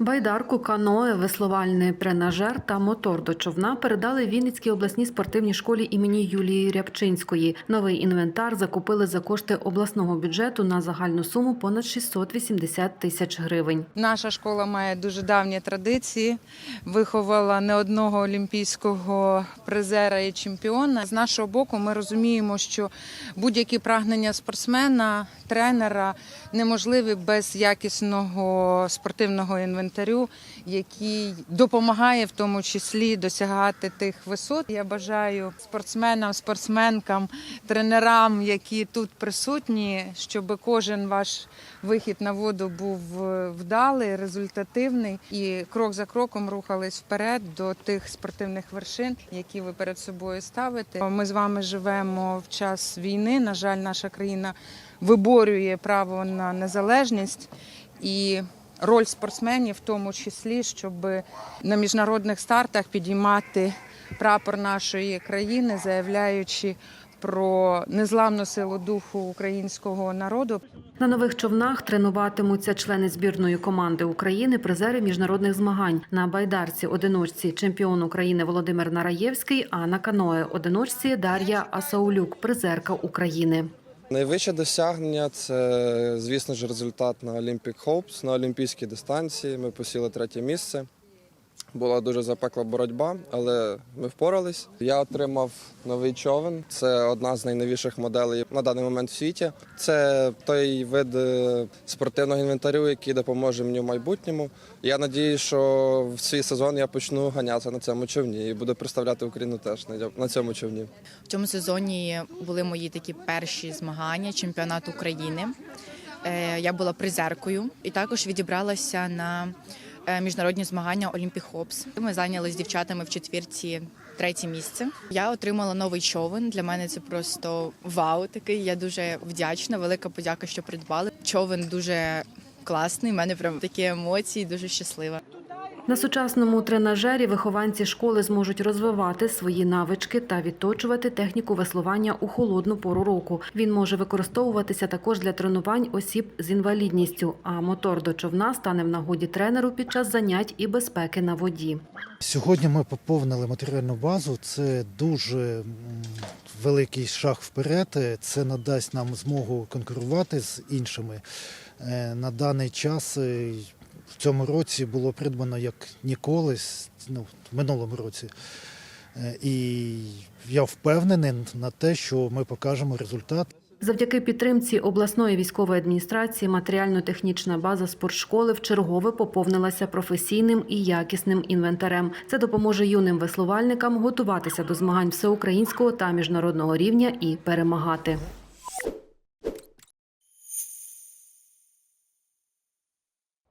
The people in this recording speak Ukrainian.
Байдарку, каное, веслувальний тренажер та мотор до човна передали Вінницькій обласній спортивній школі імені Юлії Рябчинської. Новий інвентар закупили за кошти обласного бюджету на загальну суму понад 680 тисяч гривень. Наша школа має дуже давні традиції, виховала не одного олімпійського призера і чемпіона. З нашого боку, ми розуміємо, що будь-які прагнення спортсмена, тренера неможливі без якісного спортивного інвентарю, який допомагає в тому числі досягати тих висот. Я бажаю спортсменам, спортсменкам, тренерам, які тут присутні, щоб кожен ваш вихід на воду був е, вдалий, результативний і крок за кроком рухались вперед до тих спортивних вершин, які ви перед собою ставите. Ми з вами живемо в час війни. На жаль, наша країна виборює право на незалежність і. Роль спортсменів, в тому числі, щоб на міжнародних стартах підіймати прапор нашої країни, заявляючи про незламну силу духу українського народу. На нових човнах тренуватимуться члени збірної команди України, призери міжнародних змагань. На байдарці одиночці чемпіон України Володимир Нараєвський, а на каное одиночці Дар'я Асаулюк, призерка України. Найвище досягнення це, звісно ж, результат на Olympic Hopes, на олімпійській дистанції. Ми посіли третє місце. Була дуже запекла боротьба, але ми впорались. Я отримав новий човен. Це одна з найновіших моделей на даний момент в світі. Це той вид е, спортивного інвентарю, який допоможе мені в майбутньому. Я надію, що в свій сезон я почну ганятися на цьому човні і буду представляти Україну теж на- цьому човні. В цьому сезоні були мої такі перші змагання, чемпіонат України. Е, Я була призеркою і також відібралася на міжнародні змагання Олімпі Хопс. Ми зайняли з дівчатами в четвірці третє місце. Я отримала новий човен. Для мене це просто вау. Такий я дуже вдячна. Велика подяка, що придбали. Човен дуже класний. У мене прям такі емоції, дуже щаслива. На сучасному тренажері вихованці школи зможуть розвивати свої навички та відточувати техніку веслування у холодну пору року. Він може використовуватися також для тренувань осіб з інвалідністю. А мотор до човна стане в нагоді тренеру під час занять і безпеки на воді. Сьогодні ми поповнили матеріальну базу. Це дуже великий шаг вперед. Це надасть нам змогу конкурувати з іншими. Е, На даний час е, в цьому році було придбано як ніколи, ну, в минулому році. Е, І я впевнений на те, що ми покажемо результат. Завдяки підтримці обласної військової адміністрації матеріально-технічна база спортшколи вчергове поповнилася професійним і якісним інвентарем. Це допоможе юним веслувальникам готуватися до змагань всеукраїнського та міжнародного рівня і перемагати.